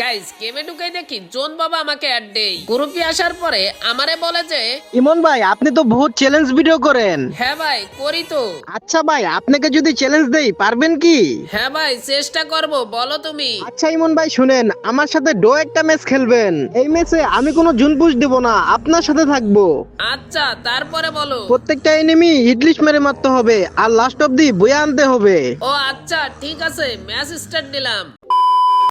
Guys গেমে ঢুকাই দেখি জোন বাবা আমাকে অ্যাড দেই। গ্রুপে আসার পরে আমারে বলে যে ইমন ভাই আপনি তো বহুত চ্যালেঞ্জ ভিডিও করেন। হ্যাঁ ভাই করি তো। আচ্ছা ভাই আপনাকে যদি চ্যালেঞ্জ দেই পারবেন কি? হ্যাঁ ভাই চেষ্টা করব বলো তুমি। আচ্ছা ইমন ভাই শুনেন আমার সাথে ডো একটা ম্যাচ খেলবেন। এই ম্যাচে আমি কোনো জুন পুশ দেব না আপনার সাথে থাকব। আচ্ছা তারপরে বলো। প্রত্যেকটা এনিমি হিটলিস্ট মেরে মারতে হবে আর লাস্ট অব দি বয়ে আনতে হবে। ও আচ্ছা ঠিক আছে ম্যাচ স্টার্ট দিলাম।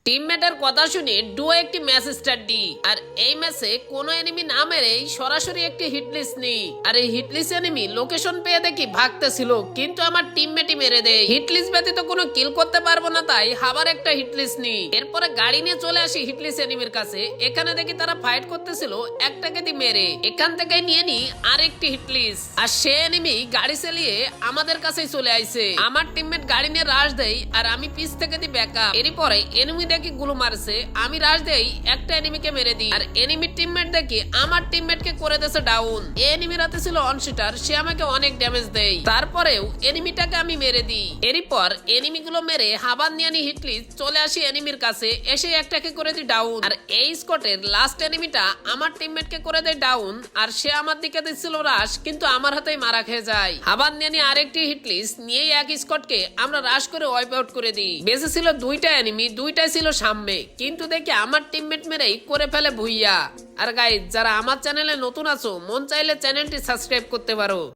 টিমমেটের কথা শুনে ডুও একটি ম্যাচ স্টার্ট দি আর এই ম্যাচে কোনো এনিমি না মেরেই সরাসরি একটি হিটলিস্ট নি আর এই হিটলিস্ট এনিমি লোকেশন পেয়ে দেখি ভাগতেছিল, কিন্তু আমার টিমমেটই মেরে দেয়। হিটলিস্ট ব্যতীত কোনো কিল করতে পারব না তাই আবার একটা হিটলিস্ট নি এরপরে গাড়ি নিয়ে চলে আসি হিটলিস্ট এনিমির কাছে। এখানে দেখি তারা ফাইট করতেছিল, একটাকে দি মেরে। এখান থেকে নিয়ে নি আরেকটি হিটলিস আর সে এনিমি গাড়ি চালিয়ে আমাদের কাছেই চলে আইছে। আমার টিমমেট গাড়ি নিয়ে রাশ দেয়, আর আমি পিছ থেকে দি ব্যাকআপ এরপরে এনিমি দেখি গুলো মারছে? আমি রাশ দেই, একটা এনিমিকে মেরে দিই। আর এনিমি টিমমেট দেখি আমার টিমমেটকে করে দিয়েছে ডাউন এনিমি রাতে ছিল অনশিটার সে আমাকে অনেক ড্যামেজ দেয়। তারপরেও এনিমিটাকে আমি মেরে দিই। এরই পর এনিমি গুলো মেরে হাবান নিয়ে নি হিটলি চলে আসি এনিমির কাছে, এসে একটাকে করে দিই ডাউন আর এই স্কটের লাস্ট এনিমিটা আমার টিমমেটকে করে দেয় ডাউন আর সে আমার দিকে দিচ্ছিল রাশ, কিন্তু আমার হাতেই মারা খেয়ে যায়। হাবান নিয়ে নিয়ে আরেকটি হিটলিস নিয়ে এক স্কটকে আমরা রাশ করে ওয়াইপ আউট করে দিই। বেঁচে ছিল দুইটা এনিমি দুইটাই ছিল সামনে কিন্তু দেখি আমার টিমমেট মেরে করে ফেলে ভুইয়া। আর গাইজ যারা আমার চ্যানেলে নতুন আছো, মন চাইলে চ্যানেলটি সাবস্ক্রাইব করতে পারো।